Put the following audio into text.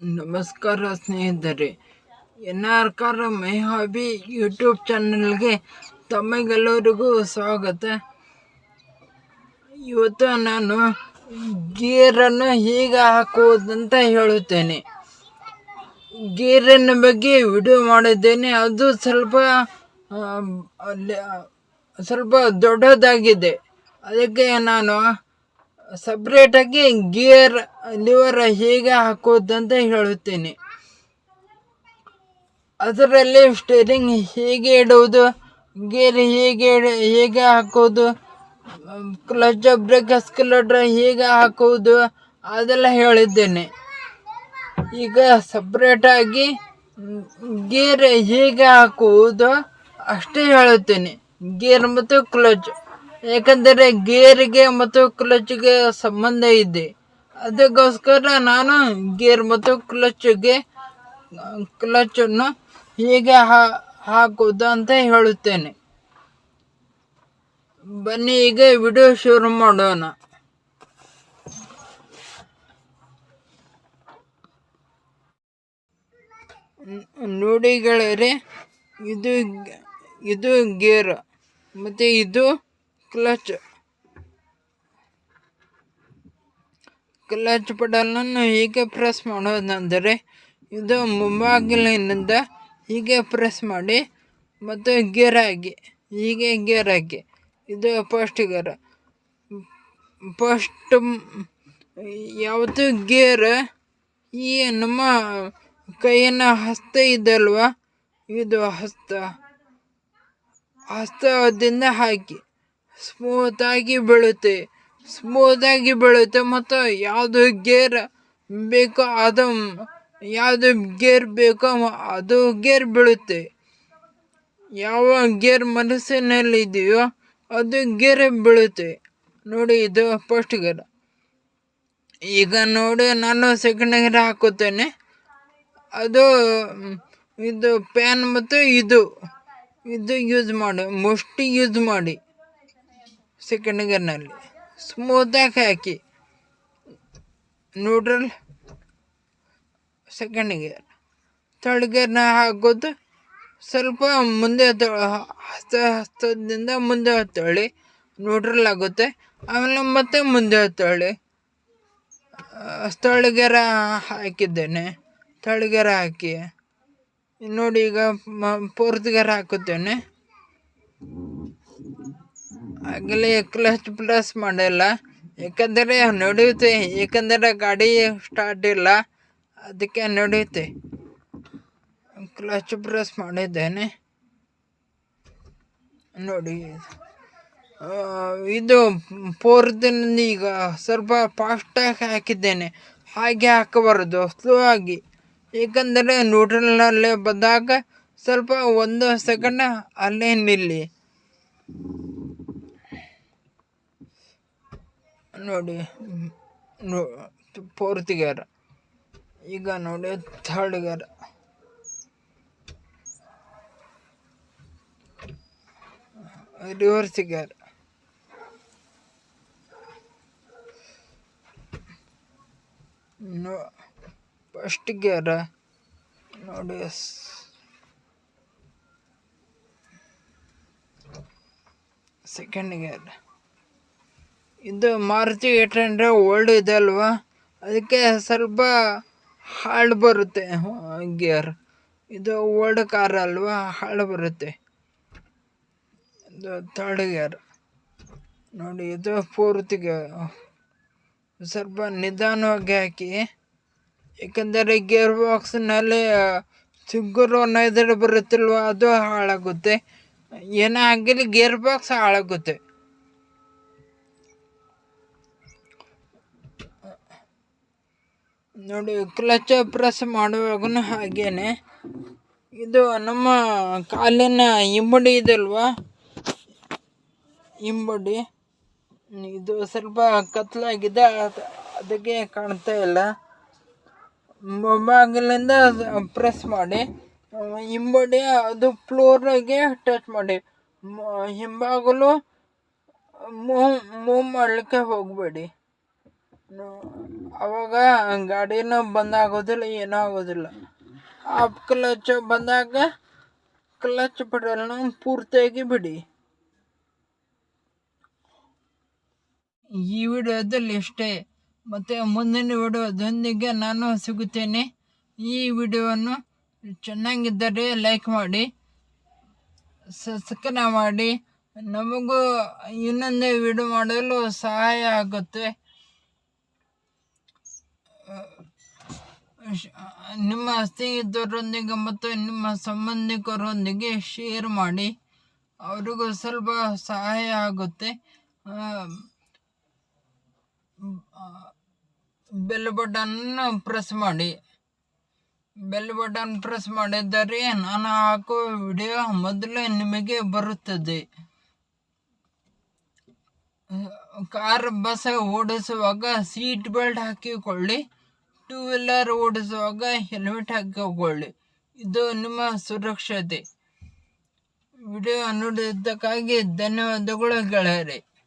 ನಮಸ್ಕಾರ ಸ್ನೇಹಿತರೆ N R car my hobby YouTube ಚಾನಲ್ಗೆ ತಮಗೆಲ್ಲರಿಗೂ ಸ್ವಾಗತ. ಇವತ್ತು ನಾನು ಗೀರನ್ನು ಹೀಗೆ ಹಾಕುವುದಂತ ಹೇಳುತ್ತೇನೆ. ಗೀರನ್ನ ಬಗ್ಗೆ ವಿಡಿಯೋ ಮಾಡಿದ್ದೇನೆ, ಅದು ಸ್ವಲ್ಪ ಸ್ವಲ್ಪ ದೊಡ್ಡದಾಗಿದೆ. ಅದಕ್ಕೆ ನಾನು ಸಪ್ರೇಟಾಗಿ ಗೇರ್ ಲಿವರ್ ಹೇಗೆ ಹಾಕೋದಂತ ಹೇಳುತ್ತೇನೆ. ಅದರಲ್ಲಿ ಸ್ಟೇರಿಂಗ್ ಹೇಗೆ ಇಡುವುದು ಗೇರ್ ಹೇಗೆ ಹೇಗೆ ಹಾಕೋದು ಕ್ಲಚ್ ಬ್ರೇಕ್ ಎಸ್ಕಲೇಟ್ರ್ ಹೇಗೆ ಹಾಕುವುದು ಅದೆಲ್ಲ ಹೇಳಿದ್ದೇನೆ. ಈಗ ಸಪ್ರೇಟಾಗಿ ಗೇರ್ ಹೇಗೆ ಹಾಕುವುದು ಅಷ್ಟೇ ಹೇಳುತ್ತೇನೆ. ಗೇರ್ ಮತ್ತು ಕ್ಲಚ್ ಯಾಕಂದರೆ ಗೇರಿಗೆ ಮತ್ತು ಕ್ಲಚ್ಗೆ ಸಂಬಂಧ ಇದೆ. ಅದಕ್ಕೋಸ್ಕರ ನಾನು ಗೇರ್ ಮತ್ತು ಕ್ಲಚ್ಗೆ ಕ್ಲಚನ್ನು ಹೀಗೆ ಹಾ- ಹಾಕುವುದು ಅಂತ ಹೇಳುತ್ತೇನೆ. ಬನ್ನಿ, ಈಗ ವಿಡಿಯೋ ಶುರು ಮಾಡೋಣ. ನೋಡಿ ಇದು ಇದು ಗೇರ್, ಮತ್ತು ಇದು ಕ್ಲಚ್. ಕ್ಲಚ್ ಪಡಲನ್ನು ಹೀಗೆ ಪ್ರೆಸ್ ಮಾಡೋದಂದರೆ ಇದು ಮುಂಬಾಗಿಲಿನಿಂದ ಹೀಗೆ ಪ್ರೆಸ್ ಮಾಡಿ ಮತ್ತು ಗೇರ್ ಹಾಕಿ ಹೀಗೆ ಗೇರ್ ಇದು ಫಸ್ಟ್ ಗೇರ್. ಫಸ್ಟ್ ಯಾವುದು ಗೇರ್ ಈ ನಮ್ಮ ಕೈಯಿನ ಹಸ್ತ ಇದಲ್ವ? ಇದು ಹಸ್ತ. ಹಸ್ತದಿಂದ ಹಾಕಿ. ಸ್ಮೂತಾಗಿ ಬೀಳುತ್ತೆ. ಸ್ಮೂತಾಗಿ ಬೀಳುತ್ತೆ ಮತ್ತು ಯಾವುದು ಗೇರ್ ಬೇಕೋ ಅದು, ಯಾವುದು ಗೇರ್ ಬೇಕೋ ಅದು ಗೇರ್ ಬೀಳುತ್ತೆ. ಯಾವ ಗೇರ್ ಮನಸ್ಸಿನಲ್ಲಿ ಇದೆಯೋ ಅದು ಗೇರ್ ಬೀಳುತ್ತೆ. ನೋಡಿ ಇದು ಫಸ್ಟ್ ಗೇರ್. ಈಗ ನೋಡಿ ನಾನು ಸೆಕೆಂಡ್ ಗೇರ್ ಹಾಕುತ್ತೇನೆ. ಅದು, ಇದು ಪ್ಯಾನ್ ಮತ್ತು ಇದು. ಇದು ಯೂಸ್ ಮಾಡಿ ಮೋಸ್ಟ್ಲಿ ಯೂಸ್ ಮಾಡಿ. ಸೆಕೆಂಡ್ ಗೇರ್ನಲ್ಲಿ ಸ್ಮೂತಾಗಿ ಹಾಕಿ. ನ್ಯೂಟ್ರಲ್ ಸೆಕೆಂಡ್ ಗೇರ್ ಥರ್ಡ್ ಗೇರ್ನ ಹಾಕೋದು ಸ್ವಲ್ಪ ಮುಂದೆ ಹಸ್ತ, ಹಸ್ತದಿಂದ ಮುಂದೆ ಹತ್ತೊಳ್ಳಿ. ನ್ಯೂಟ್ರಲ್ ಆಗುತ್ತೆ. ಆಮೇಲೆ ಮತ್ತೆ ಮುಂದೆ ಹತ್ತೊಳ್ಳಿ. ಥರ್ಡ್ ಗೇರ ಹಾಕಿದ್ದೇನೆ. ಥರ್ಡ್ ಗೇರ್ ಹಾಕಿ. ನೋಡಿ ಈಗ ಫೋರ್ತ್ ಗೇರ್ ಹಾಕುತ್ತೇನೆ. ಆಗಲೇ ಕ್ಲಚ್ ಪ್ಲಸ್ ಮಾಡಿಲ್ಲ. ಏಕೆಂದರೆ ನಡೆಯುತ್ತೆ ಏಕೆಂದರೆ ಗಾಡಿ ಸ್ಟಾರ್ಟ್ ಇಲ್ಲ. ಅದಕ್ಕೆ ನಡೆಯುತ್ತೆ ಕ್ಲಚ್ ಪ್ರೆಸ್ ಮಾಡಿದ್ದೇನೆ. ನೋಡಿ. ಇದು ಫೋರ್ತಿನಿಂದ ಈಗ ಸ್ವಲ್ಪ ಫಾಸ್ಟಾಗಿ ಹಾಕಿದ್ದೇನೆ. ಹಾಗೆ ಹಾಕಬಾರ್ದು ಸ್ಲೋ ಆಗಿ. ಏಕೆಂದರೆ ನ್ಯೂಟ್ರಲ್ನಲ್ಲೇ ಬಂದಾಗ ಸ್ವಲ್ಪ ಒಂದು ಸೆಕೆಂಡ್ ಅಲ್ಲೇ ನಿಲ್ಲಿ. ನೋಡಿ ಫೋರ್ತ್ ಗೇರ್ ಈಗ ನೋಡಿ third gear. Reverse gear. First gear. ನೋಡಿ ಸೆಕೆಂಡ್ ಗೇರ್. ಇದು ಮಾರುತಿ ಏಟ್ ಹಂಡ್ರೆಡ್ ಓಲ್ಡ್ ಇದೆ ಅಲ್ವಾ? ಅದಕ್ಕೆ ಸ್ವಲ್ಪ ಹಾಳು ಬರುತ್ತೆ. ಗೇರ್. ಇದು ಓಲ್ಡ್ ಕಾರ್ ಅಲ್ವಾ? ಹಾಳು ಬರುತ್ತೆ. ಇದು ಥರ್ಡ್ ಗೇರ್. ನೋಡಿ, ಇದು ಫೋರ್ತ್ ಗೇರ್. ಸ್ವಲ್ಪ ನಿಧಾನವಾಗಿ ಹಾಕಿ. ಏಕೆಂದರೆ ಗೇರ್ ಬಾಕ್ಸ್ನಲ್ಲಿ ಸಿಗ್ಗುರು ಅನ್ನೋದ್ರ ಬರುತ್ತಿಲ್ವ? ಅದು ಹಾಳಾಗುತ್ತೆ. ಏನೇ ಆಗಲಿ ಗೇರ್ ಬಾಕ್ಸ್ ಹಾಳಾಗುತ್ತೆ. ನೋಡಿ ಕ್ಲಚ್ ಪ್ರೆಸ್ ಮಾಡುವಾಗೂ ಹಾಗೇನೆ. ಇದು ನಮ್ಮ ಕಾಲಿನ ಇಂಬಡಿ ಇದಲ್ವ? ಇಂಬಡಿ ಇದು ಸ್ವಲ್ಪ ಕತ್ಲಾಗಿದೆ, ಅದ್- ಅದಕ್ಕೆ ಕಾಣ್ತಾ ಇಲ್ಲ. ಮೊಬಾಗಿಲಿಂದ ಪ್ರೆಸ್ ಮಾಡಿ. ಹಿಂಬಡಿ ಅದು ಫ್ಲೋರಿಗೆ ಟಚ್ ಮಾಡಿ. ಹಿಂಬಾಗಲು ಮೂವ್ ಮೂವ್ ಮಾಡಲಿಕ್ಕೆ ಹೋಗಬೇಡಿ. ಅವಾಗ ಗಾಡಿನೂ ಬಂದಾಗೋದಿಲ್ಲ ಏನೂ ಆಗೋದಿಲ್ಲ. ಆಫ್ ಕ್ಲಚ್ ಬಂದಾಗ ಕ್ಲಚ್ ಬಿಡಲ್ಲ ಪೂರ್ತಿಯಾಗಿ ಬಿಡಿ. ಈ ವಿಡಿಯೋದಲ್ಲಿ ಇಷ್ಟೇ ಮತ್ತು ಮುಂದಿನ ವಿಡಿಯೋದೊಂದಿಗೆ ನಾನು ಸಿಗುತ್ತೇನೆ. ಈ ವಿಡಿಯೋವನ್ನು ಚೆನ್ನಾಗಿದ್ದರೆ ಲೈಕ್ ಮಾಡಿ ಸಬ್ಸ್ಕ್ರೈಬ್ ಮಾಡಿ. ನಮಗೂ ಇನ್ನೊಂದು ವಿಡಿಯೋ ಮಾಡಲು ಸಹಾಯ ಆಗುತ್ತೆ. ನಿಮ್ಮ ಸ್ನೇಹಿತರೊಂದಿಗೆ ಮತ್ತು ನಿಮ್ಮ ಸಂಬಂಧಿಕರೊಂದಿಗೆ ಶೇರ್ ಮಾಡಿ. ಅವರಿಗೂ ಸ್ವಲ್ಪ ಸಹಾಯ ಆಗುತ್ತೆ. ಬೆಲ್ ಬಟನ್ ಪ್ರೆಸ್ ಮಾಡಿ. ಬೆಲ್ ಬಟನ್ ಪ್ರೆಸ್ ಮಾಡಿದರೆ ನಾನು ಹಾಕೋ ವಿಡಿಯೋ ಮೊದಲು ನಿಮಗೆ ಬರುತ್ತದೆ. ಕಾರ್ ಬಸ್ ಓಡಿಸುವಾಗ ಸೀಟ್ ಬೆಲ್ಟ್ ಹಾಕಿಕೊಳ್ಳಿ. ಟೂ ವೀಲರ್ ಓಡಿಸುವಾಗ ಹೆಲ್ಮೆಟ್ ಹಾಕಿಕೊಳ್ಳಿ. ಇದು ನಿಮ್ಮ ಸುರಕ್ಷತೆ. ವಿಡಿಯೋ ನೋಡಿದ್ದಕ್ಕಾಗಿ ಧನ್ಯವಾದಗಳು ಗೆಳೆಯರೆ.